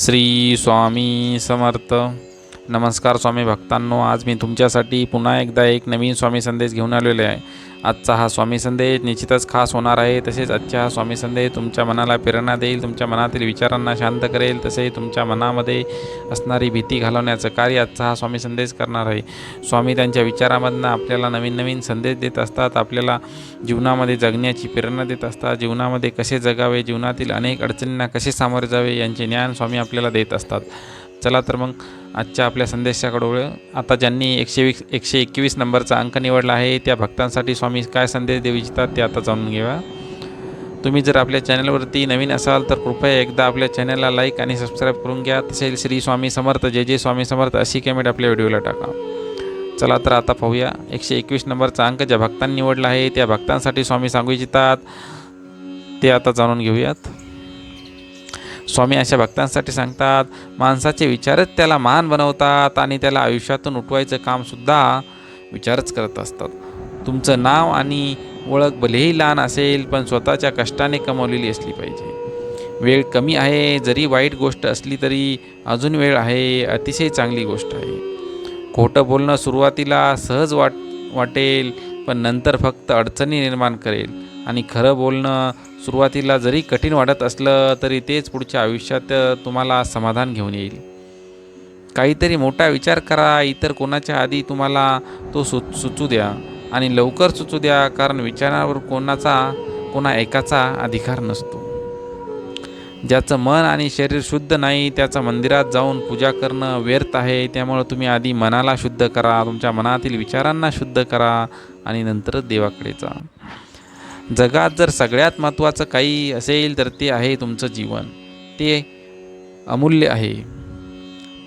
श्री स्वामी समर्थ. नमस्कार स्वामी भक्तांनो आज मी तुमच्यासाठी पुन्हा एकदा एक नवीन स्वामी संदेश घेऊन आलेलो आहे. आजचा हा स्वामी संदेश निश्चितच खास होणार आहे. तसेच आजचा हा स्वामी संदेश तुमच्या मनाला प्रेरणा देईल तुमच्या मनातील विचारांना शांत करेल. तसेच तुमच्या मनामध्ये असणारी भीती घालवण्याचं कार्य आजचा हा स्वामी संदेश करणार आहे. स्वामी त्यांच्या विचारामधनं आपल्याला नवीन नवीन संदेश देत असतात. आपल्याला जीवनामध्ये जगण्याची प्रेरणा देत असतात. जीवनामध्ये कसे जगावे जीवनातील अनेक अडचणींना कसे सामोरे जावे यांचे ज्ञान स्वामी आपल्याला देत असतात. चला तर मग आजच्या आपल्या संदेशाकडे आता ज्यांनी एकशे वीस एकशे एकवीस नंबरचा अंक निवडला आहे त्या भक्तांसाठी स्वामी काय संदेश देऊ इच्छितात ते आता जाणून घेऊया. तुम्ही जर आपल्या चॅनलवरती नवीन असाल तर कृपया एकदा आपल्या चॅनलला लाईक आणि सबस्क्राईब करून घ्या. तसेच श्री स्वामी समर्थ जय जय स्वामी समर्थ अशी कमेंट आपल्या व्हिडिओला टाका. चला तर आता पाहूया. एकशे एकवीस नंबरचा अंक ज्या भक्तांनी निवडला आहे त्या भक्तांसाठी स्वामी सांगू इच्छितात. ते आता जाणून घेऊयात. स्वामी अशा भक्तांसाठी सांगतात माणसाचे विचारच त्याला महान बनवतात आणि त्याला आयुष्यातून उठवायचं कामसुद्धा विचारच करत असतात. तुमचं नाव आणि ओळख भलेही लहान असेल पण स्वतःच्या कष्टाने कमवलेली असली पाहिजे. वेळ कमी आहे जरी वाईट गोष्ट असली तरी अजून वेळ आहे अतिशय चांगली गोष्ट आहे. खोटं बोलणं सुरुवातीला सहज वाट वाटेल पण नंतर फक्त अडचणी निर्माण करेल आणि खरं बोलणं सुरुवातीला जरी कठीण वाटत असलं तरी तेच पुढच्या आयुष्यात तुम्हाला समाधान घेऊन येईल. काहीतरी मोठा विचार करा इतर कोणाच्या आधी तुम्हाला तो सु सुचू द्या आणि लवकर सुचू द्या कारण विचारावर कोणाचा कोणा एकाचा अधिकार नसतो. ज्याचं मन आणि शरीर शुद्ध नाही त्याचं मंदिरात जाऊन पूजा करणं व्यर्थ आहे त्यामुळं तुम्ही आधी मनाला शुद्ध करा तुमच्या मनातील विचारांना शुद्ध करा आणि नंतरच देवाकडे जा. जगात जर सगळ्यात महत्त्वाचं काही असेल तर ते आहे तुमचं जीवन. ते अमूल्य आहे.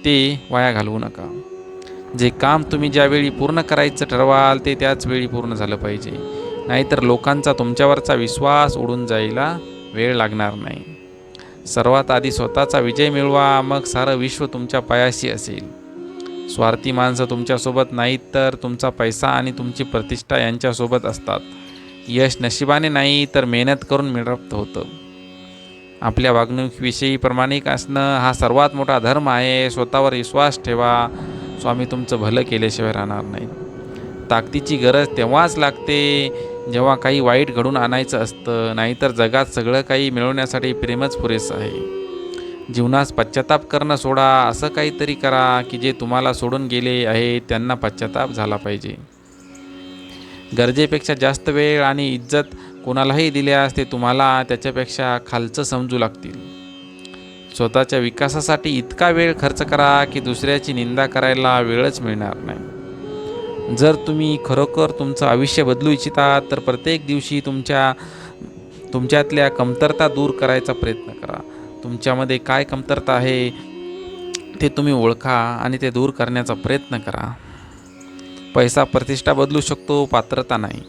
ते वाया घालवू नका. जे काम तुम्ही ज्यावेळी पूर्ण करायचं ठरवाल ते त्याच वेळी पूर्ण झालं पाहिजे. नाहीतर लोकांचा तुमच्यावरचा विश्वास उडून जायला वेळ लागणार नाही. सर्वात आधी स्वतःचा विजय मिळवा मग सारं विश्व तुमच्या पायाशी असेल. स्वार्थी माणसं तुमच्यासोबत नाहीत तर तुमचा पैसा आणि तुमची प्रतिष्ठा यांच्यासोबत असतात. यश नशिबाने नाही तर मेहनत करून मिळत होतं. आपल्या वागणुकीविषयी प्रामाणिक असणं हा सर्वात मोठा धर्म आहे. स्वतःवर विश्वास ठेवा. स्वामी तुमचं भलं केल्याशिवाय राहणार नाही. ताकदीची गरज तेव्हाच लागते जेव्हा काही वाईट घडून आणायचं असतं. नाहीतर जगात सगळं काही मिळवण्यासाठी प्रेमच पुरेसं आहे. जीवनास पश्चाताप करणं सोडा. असं काहीतरी करा की जे तुम्हाला सोडून गेले आहे त्यांना पश्चाताप झाला पाहिजे. गरजेपेक्षा जास्त वेळ आणि इज्जत कोणालाही दिल्यास ते तुम्हाला त्याच्यापेक्षा खालचं समजू लागतील. स्वतःच्या विकासासाठी इतका वेळ खर्च करा की दुसऱ्याची निंदा करायला वेळच मिळणार नाही. जर तुम्ही खरोखर तुमचं आयुष्य बदलू इच्छिता तर प्रत्येक दिवशी तुमच्या तुमच्यातल्या कमतरता दूर करायचा प्रयत्न करा. तुमच्यामध्ये काय कमतरता आहे ते तुम्ही ओळखा आणि ते दूर करण्याचा प्रयत्न करा. पैसा प्रतिष्ठा बदलू शकतो पात्रता नाही.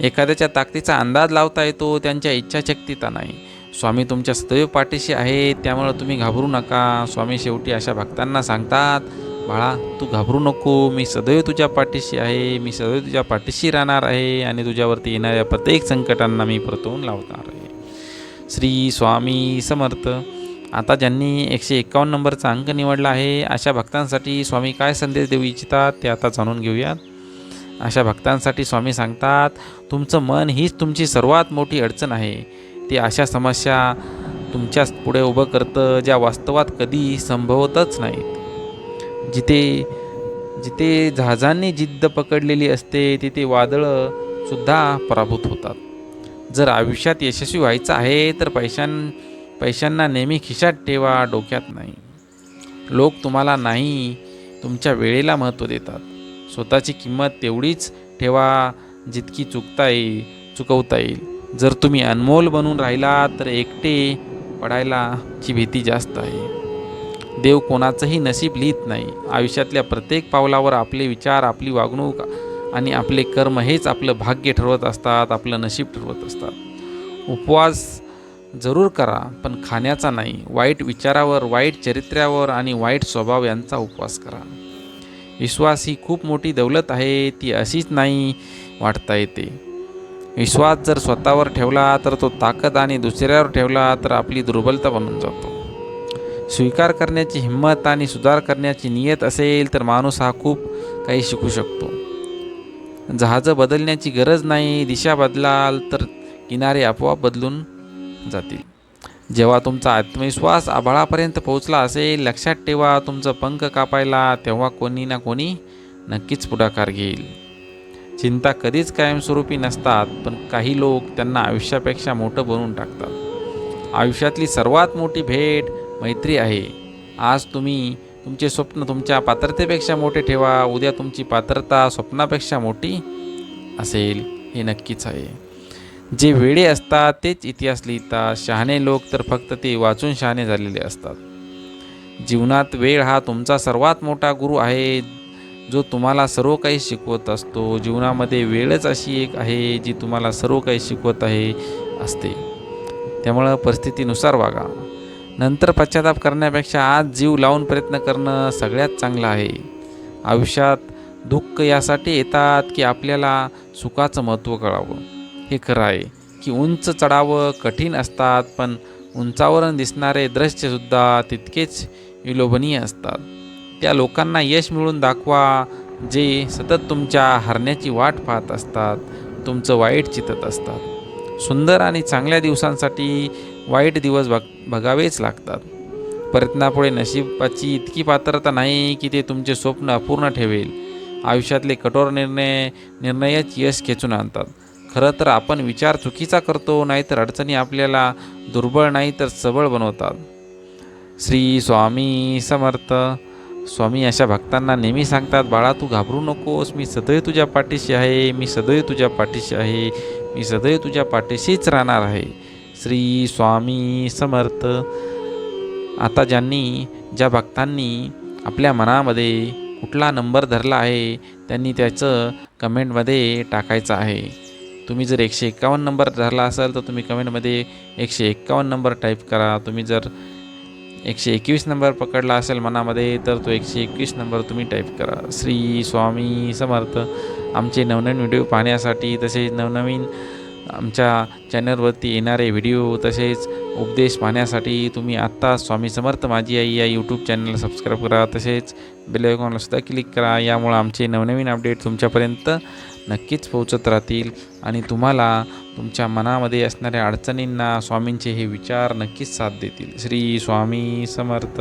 एखाद्याच्या ताकदीचा अंदाज लावता येतो त्यांच्या इच्छाशक्तीचा नाही. स्वामी तुमच्या सदैव पाठीशी आहे त्यामुळं तुम्ही घाबरू नका. स्वामी शेवटी अशा भक्तांना सांगतात बाळा तू घाबरू नको. मी सदैव तुझ्या पाठीशी आहे. मी सदैव तुझ्या पाठीशी राहणार आहे आणि तुझ्यावरती येणाऱ्या प्रत्येक संकटांना मी परतवून लावणार आहे. श्री स्वामी समर्थ. आता ज्यांनी एकशे एकावन्न नंबरचा अंक निवडला आहे अशा भक्तांसाठी स्वामी काय संदेश देऊ इच्छितात ते आता जाणून घेऊयात. अशा भक्तांसाठी स्वामी सांगतात तुमचं मन हीच तुमची सर्वात मोठी अडचण आहे. ती अशा समस्या तुमच्याच पुढे उभं करतं ज्या वास्तवात कधी संभवतच नाहीत. जिथे जिथे जहाजांनी जिद्द पकडलेली असते तिथे वादळंसुद्धा पराभूत होतात. जर आयुष्यात यशस्वी व्हायचं आहे तर पैशां पैशांना नेहमी खिशात ठेवा डोक्यात नाही. लोक तुम्हाला नाही तुमच्या वेळेला महत्त्व देतात. स्वतःची किंमत तेवढीच ठेवा जितकी चुकता येईल चुकवता येईल. जर तुम्ही अनमोल बनून राहिला तर एकटे पडायलाची भीती जास्त आहे. देव कोणाचंही नशीब लिहित नाही. आयुष्यातल्या प्रत्येक पावलावर आपले विचार आपली वागणूक आणि आपले कर्म हेच आपलं भाग्य ठरवत असतात आपलं नशीब ठरवत असतात. उपवास जरूर करा पण खाण्याचा नाही. वाईट विचारावर वाईट चरित्र्यावर आणि वाईट स्वभाव यांचा उपवास करा. विश्वास ही खूप मोठी दौलत आहे ती अशीच नाही वाटता येते. विश्वास जर स्वतःवर ठेवला तर तो ताकद आणि दुसऱ्यावर ठेवला तर आपली दुर्बलता बनून जातो. स्वीकार करण्याची हिंमत आणि सुधार करण्याची नियत असेल तर माणूस हा खूप काही शिकू शकतो. जहाजं बदलण्याची गरज नाही दिशा बदलाल तर किनारे आपोआप बदलून जातील. जेव्हा तुमचा आत्मविश्वास आभाळापर्यंत पोहोचला असेल लक्षात ठेवा तुमचं पंख कापायला तेव्हा कोणी ना कोणी नक्कीच पुढाकार घेईल. चिंता कधीच कायमस्वरूपी नसतात पण काही लोक त्यांना आयुष्यापेक्षा मोठं बनवून टाकतात. आयुष्यातली सर्वात मोठी भेट मैत्री आहे. आज तुम्ही तुमचे स्वप्न तुमच्या पात्रतेपेक्षा मोठे ठेवा उद्या तुमची पात्रता स्वप्नापेक्षा मोठी असेल हे नक्कीच आहे. जे वेडे असतात तेच इतिहास लिहितात. शहाणे लोक तर फक्त ते वाचून शहाणे झालेले असतात. जीवनात वेळ हा तुमचा सर्वात मोठा गुरु आहे जो तुम्हाला सर्व काही शिकवत असतो. जीवनामध्ये वेळच अशी एक आहे जी तुम्हाला सर्व काही शिकवत आहे असते. त्यामुळं परिस्थितीनुसार वागा. नंतर पश्चाताप करण्यापेक्षा आज जीव लावून प्रयत्न करणं सगळ्यात चांगलं आहे. आयुष्यात दुःख यासाठी येतात की आपल्याला सुखाचं महत्त्व कळावं. हे खरं आहे की उंच चढावं कठीण असतात पण उंचावरून दिसणारे दृश्यसुद्धा तितकेच विलोभनीय असतात. त्या लोकांना यश मिळून दाखवा जे सतत तुमच्या हरण्याची वाट पाहत असतात तुमचं वाईट चितत असतात. सुंदर आणि चांगल्या दिवसांसाठी वाईट दिवस बघ बघावेच लागतात. प्रयत्नापुढे नशिबाची इतकी पात्रता नाही की ते तुमचे स्वप्न अपूर्ण ठेवेल. आयुष्यातले कठोर निर्णय निर्णयच यश खेचून आणतात. खरं तर आपण विचार चुकीचा करतो नाहीतर अडचणी आपल्याला दुर्बळ नाही तर सबळ बनवतात. श्री स्वामी समर्थ. स्वामी अशा भक्तांना नेहमी सांगतात बाळा तू घाबरू नकोस. मी सदैव तुझ्या पाठीशी आहे. मी सदैव तुझ्या पाठीशी आहे. मी सदैव तुझ्या पाठीशीच राहणार आहे. श्री स्वामी समर्थ. आता ज्यांनी ज्या भक्तांनी आपल्या मनामध्ये कुठला नंबर धरला आहे त्यांनी त्याचं कमेंटमध्ये टाकायचं आहे. तुम्ही जर एकशे एक्कावन्न नंबर धरला असाल तर तुम्ही कमेंटमध्ये एकशे एक्कावन्न नंबर टाईप करा. तुम्ही जर एकशे एकवीस नंबर पकडला असेल मनामध्ये तर तो एकशे एकवीस नंबर तुम्ही टाईप करा. श्री स्वामी समर्थ. आमचे नवनवीन व्हिडिओ पाहण्यासाठी तसेच नवनवीन आमच्या चॅनलवरती येणारे व्हिडिओ तसेच उपदेश पाहण्यासाठी तुम्ही आत्ता स्वामी समर्थ माझी आई या यूट्यूब चॅनलला सबस्क्राईब करा. तसेच बेल क्लिक करा. यामुळे आमचे नवनवीन अपडेट तुमच्यापर्यंत नक्कीच पोहोचत राहतील. आणि तुम्हाला तुमच्या मनामध्ये असणाऱ्या अडचणींना स्वामींचे हे विचार नक्कीच साथ देतील. श्री स्वामी समर्थ.